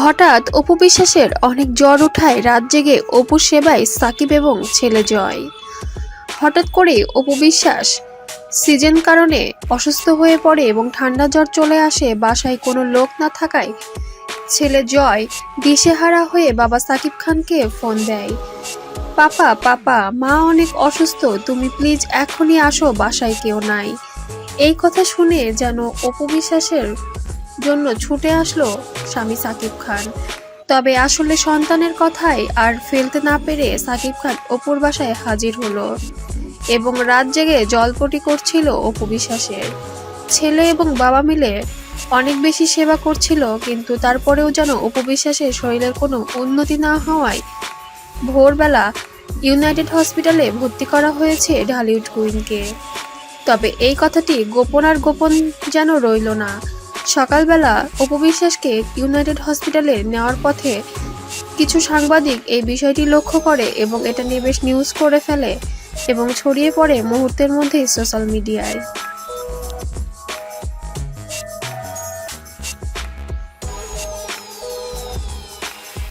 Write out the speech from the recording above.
হঠাৎ অপু বিশ্বাসের অনেক জ্বর উঠায় রাত জেগে অপুর সেবায় সাকিব এবং ছেলে জয়। হঠাৎ করে অপু বিশ্বাস সিজন কারণে অসুস্থ হয়ে পড়ে এবং ঠান্ডা জ্বর চলে আসে, বাসায় কোনো লোক না থাকায় ছেলে জয় দিশেহারা হয়ে বাবা সাকিব খানকে ফোন দেয়। পাপা পাপা, মা অনেক অসুস্থ, তুমি প্লিজ এখনই আসো, বাসায় কেউ নাই। এই কথা শুনে যেন অপু বিশ্বাসের জন্য ছুটে আসলো স্বামী সাকিব খান। তবে আসলে সন্তানের কথাই আর ফেলতে না পেরে সাকিব খান অপুর বাসায় হাজির হলো এবং রাত জেগে জলপটি করছিল অপু বিশ্বাসের। ছেলে এবং বাবা মিলে অনেক বেশি সেবা করছিল, কিন্তু তারপরেও যেন অপু বিশ্বাসের শরীরের কোনো উন্নতি না হওয়ায় ভোরবেলা ইউনাইটেড হসপিটালে ভর্তি করা হয়েছে ঢালিউড কুইনকে। তবে এই কথাটি গোপন আর গোপন যেন রইল না। সকালবেলা অপবিশ্বাসকে ইউনাইটেড হসপিটালে নেওয়ার পথে কিছু সাংবাদিক এই বিষয়টি লক্ষ্য করে এবং এটা নিয়ে বেশ নিউজ করে ফেলে এবং ছড়িয়ে পড়ে মুহূর্তের মধ্যেই সোশ্যাল মিডিয়ায়